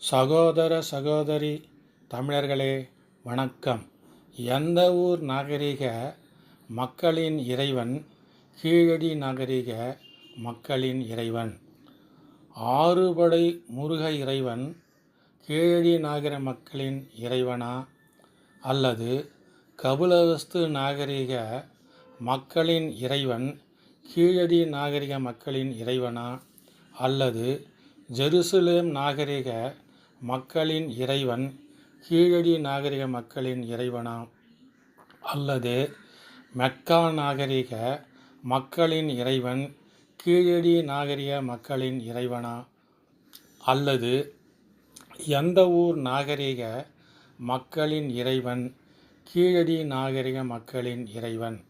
சகோதர சகோதரி தமிழர்களே வணக்கம். எந்த ஊர் நாகரிக மக்களின் இறைவன்? கீழடி நாகரிக மக்களின் இறைவன். ஆறுபடை முருக இறைவன் கீழடி நாகர மக்களின் இறைவனா? அல்லது கபிலவஸ்து நாகரிக மக்களின் இறைவன் கீழடி நாகரிக மக்களின் இறைவனா? அல்லது ஜெருசலேம் நாகரிக மக்களின் இறைவன் கீழடி நாகரிக மக்களின் இறைவனா? அல்லது மெக்கா நாகரிக மக்களின் இறைவன் கீழடி நாகரிக மக்களின் இறைவனா? அல்லது எந்த ஊர் நாகரிக மக்களின் இறைவன் கீழடி நாகரிக மக்களின் இறைவன்?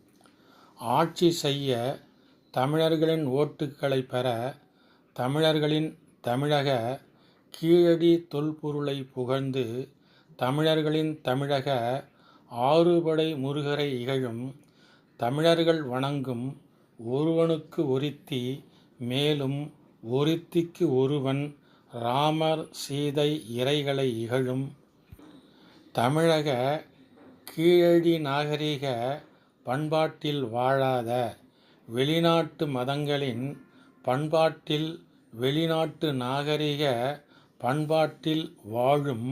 ஆட்சி செய்ய தமிழர்களின் ஓட்டுக்களை பெற தமிழர்களின் தமிழக கீழடி தொல்பொருளை புகழ்ந்து தமிழர்களின் தமிழக ஆறுபடை முருகரை இகழும் தமிழர்கள் வணங்கும் ஒருவனுக்கு ஒருத்தி மேலும் ஒருத்திக்கு ஒருவன் ராமர் சீதை இறைகளை இகழும் தமிழக கீழடி நாகரிக பண்பாட்டில் வாழாத வெளிநாட்டு மதங்களின் பண்பாட்டில் வெளிநாட்டு நாகரிக பண்பாட்டில் வாழும்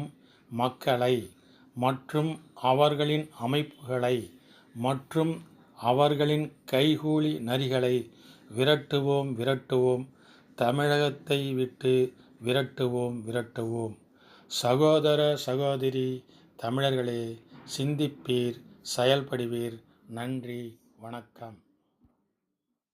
மக்களை மற்றும் அவர்களின் அமைப்புகளை மற்றும் அவர்களின் கைகூலி நரிகளை விரட்டுவோம் விரட்டுவோம். தமிழகத்தை விட்டு விரட்டுவோம் விரட்டுவோம். சகோதர சகோதரி தமிழர்களே சிந்திப்பீர் செயல்படுவீர். நன்றி வணக்கம்.